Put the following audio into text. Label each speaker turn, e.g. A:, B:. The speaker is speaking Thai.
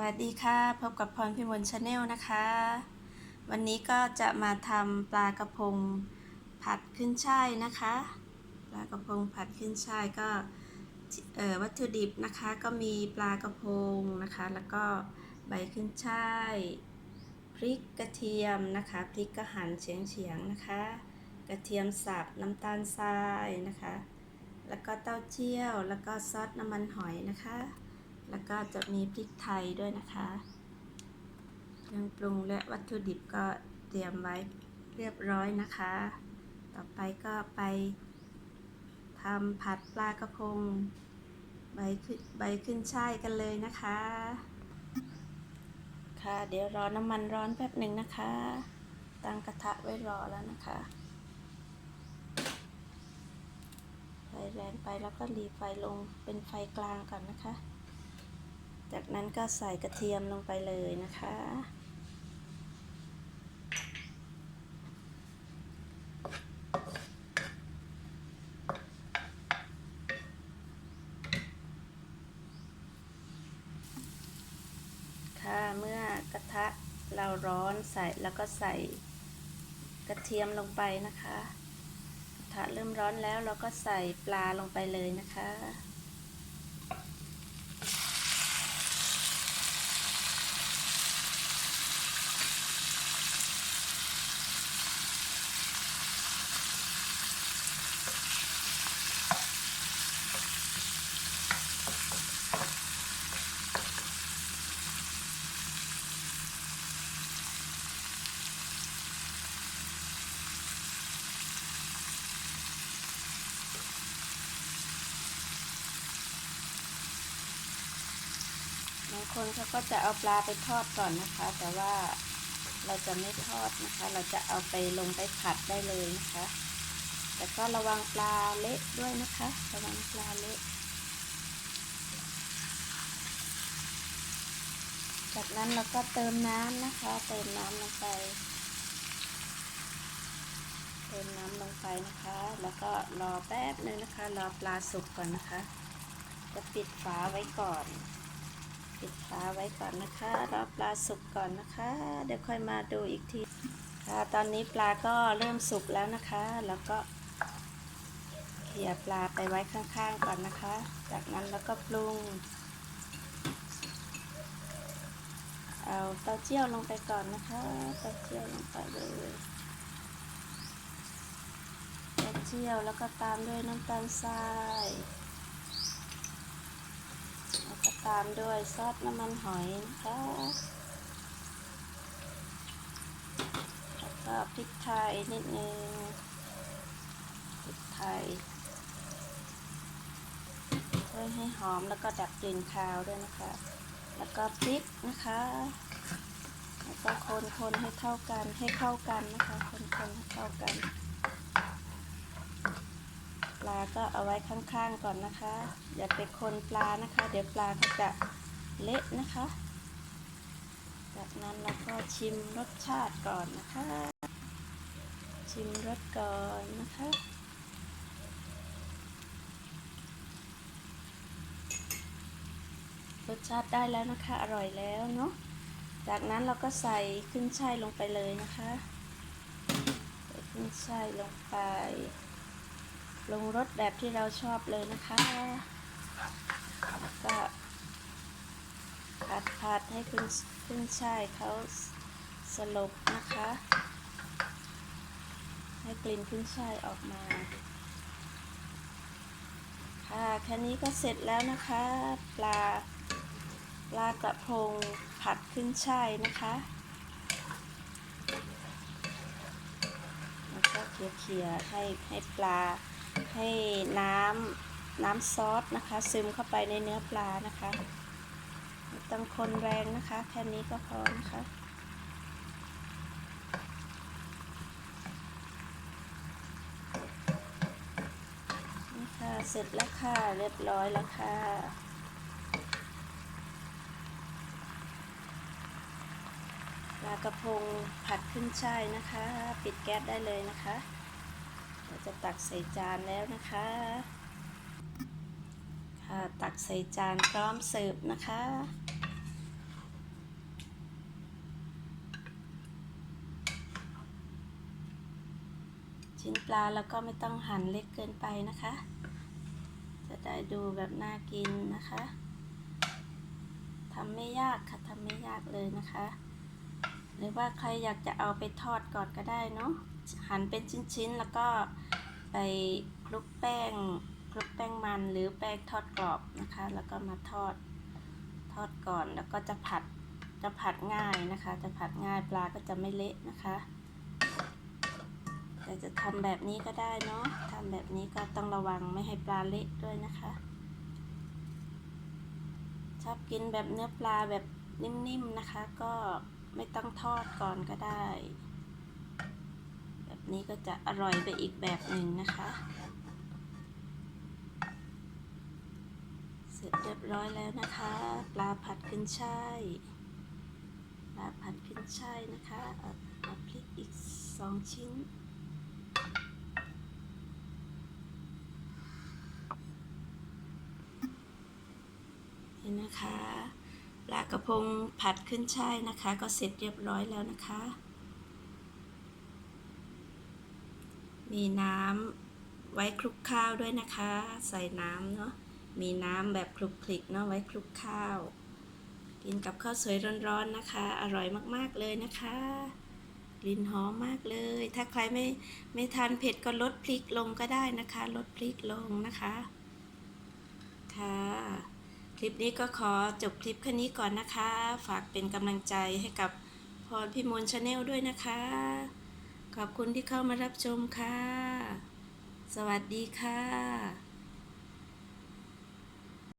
A: วัสดีค่ะ พบกับพรพิมลชาแนลนะคะ วันนี้ก็จะมาทำปลากระพงผัดขึ้นช่ายนะคะ ปลากระพงผัดขึ้นช่ายก็วัตถุดิบนะคะก็มีปลากระพงนะคะ แล้วก็ใบขึ้นช่ายพริกกระเทียมนะคะพริกก็หั่นเฉียงๆนะคะ กระเทียมสับน้ำตาลทรายนะคะ แล้วก็เต้าเจี้ยวแล้วก็ซอสน้ำมันหอยนะคะ แล้วก็จะมีพริกไทยด้วยนะคะเครื่องปรุงและวัตถุดิบก็เตรียมไว้เรียบร้อยนะคะ ต่อไปก็ไปทำผัดปลากระพงใบขึ้นใบขึ้นช่ายกันเลยนะคะ ค่ะ เดี๋ยวรอน้ำมันร้อนแป๊บหนึ่งนะคะ ตั้งกระทะไว้รอแล้วนะคะไฟแรงไปแล้วก็รีไฟลงเป็นไฟกลางก่อนนะคะ จากนั้นก็ใส่กระเทียมลงไปเลยนะคะ ค่ะเมื่อกระทะเราร้อนใส่แล้วก็ใส่กระเทียมลงไปนะคะ กระทะเริ่มร้อนแล้วเราก็ใส่ปลาลงไปเลยนะคะ บางคนเขาก็จะเอาปลาไปทอดก่อนนะคะ แต่ว่าเราจะไม่ทอดนะคะ เราจะเอาไปลงไปผัดได้เลยนะคะ แต่ก็ระวังปลาเละด้วยนะคะ ระวังปลาเละจากนั้นเราก็เติมน้ำนะคะ เติมน้ำลงไป เติมน้ำลงไปนะคะ แล้วก็รอแป๊บหนึ่งนะคะ รอปลาสุกก่อนนะคะ จะปิดฝาไว้ก่อน ปิดฝาไว้ก่อนนะคะรอปลาสุกก่อนนะคะ เดี๋ยวค่อยมาดูอีกทีค่ะตอนนี้ปลาก็เริ่มสุกแล้วนะคะ แล้วก็เขี่ยปลาไปไว้ข้างๆก่อนนะคะ จากนั้นแล้วก็ปรุง เอาเต้าเจี้ยวลงไปก่อนนะคะเต้าเจี้ยวลงไปเลยเต้าเจี้ยวแล้วก็ตามด้วยน้ำตาลทราย ตามด้วยซอสน้ำมันหอยนะคะแล้วก็พริกไทยนิดนึงพริกไทยเพื่อให้หอมแล้วก็ดับกลิ่นคาวด้วยนะคะ แล้วก็พริกนะคะ แล้วก็คนคนให้เข้ากันให้เข้ากันนะคะ คนคนให้เข้ากัน ปลาก็เอาไว้ข้างๆก่อนนะคะ อย่าไปคนปลานะคะ เดี๋ยวปลาก็จะเละนะคะ จากนั้นเราก็ชิมรสชาติก่อนนะคะ ชิมรสก่อนนะคะรสชาติได้แล้วนะคะ อร่อยแล้วเนาะ จากนั้นเราก็ใส่ขึ้นช่ายลงไปเลยนะคะ ใส่ขึ้นช่ายลงไป ลงรสแบบที่เราชอบเลยนะคะ ก็ผัดผัดให้ขึ้นขึ้นช่ายเขาสลบนะคะ ให้กลิ่นขึ้นช่ายออกมา ค่ะแค่นี้ก็เสร็จแล้วนะคะ ปลาปลากระพงผัดขึ้นช่ายนะคะแล้วก็เขี่ยวๆให้ให้ปลา ให้น้ำน้ำซอสนะคะ ซึมเข้าไปในเนื้อปลานะคะต้องคนแรงนะคะ แค่นี้ก็พอนะคะนี่ค่ะเสร็จแล้วค่ะเรียบร้อยแล้วค่ะปลากระพงผัดขึ้นช่ายนะคะ ปิดแก๊สได้เลยนะคะ ราจะตักใส่จานแล้วนะคะ ค่ะตักใส่จานพร้อมเสิร์ฟนะคะชิ้นปลาแล้วก็ไม่ต้องหั่นเล็กเกินไปนะคะ จะได้ดูแบบน่ากินนะคะทำไม่ยากค่ะทำไม่ยากเลยนะคะ หรือว่าใครอยากจะเอาไปทอดก่อนก็ได้เนาะ หั่นเป็นชิ้นๆ แล้วก็ไปคลุกแป้งคลุกแป้งมันหรือแป้งทอดกรอบนะคะ แล้วก็มาทอดทอดก่อนแล้วก็จะผัดจะผัดง่ายนะคะ จะผัดง่ายปลาก็จะไม่เละนะคะแต่จะทำแบบนี้ก็ได้เนาะทำแบบนี้ก็ต้องระวังไม่ให้ปลาเละด้วยนะคะ ชอบกินแบบเนื้อปลาแบบนิ่มๆนะคะ ก็ไม่ต้องทอดก่อนก็ได้ นี้ก็จะอร่อยไปอีกแบบหนึ่งนะคะ เสร็จเรียบร้อยแล้วนะคะ ปลาผัดขึ้นช่ายปลาผัดขึ้นช่ายนะคะเอาพริกอีกสองชิ้นนี่นะคะ ปลากระพงผัดขึ้นช่ายนะคะ ก็เสร็จเรียบร้อยแล้วนะคะ มีน้ำไว้คลุกข้าวด้วยนะคะ ใส่น้ำเนาะมีน้ำแบบคลุกคลิกเนาะไว้คลุกข้าว กินกับข้าวสวยร้อนๆนะคะ อร่อยมากๆเลยนะคะกลิ่นหอมมากเลย ถ้าใครไม่ไม่ทานเผ็ดก็ลดพริกลงก็ได้นะคะ ลดพริกลงนะคะ ค่ะ คลิปนี้ก็ขอจบคลิปแค่นี้ก่อนนะคะ ฝากเป็นกำลังใจให้กับพรพิมลชาแนลด้วยนะคะ ขอบคุณที่เข้ามารับชมค่ะ สวัสดีค่ะ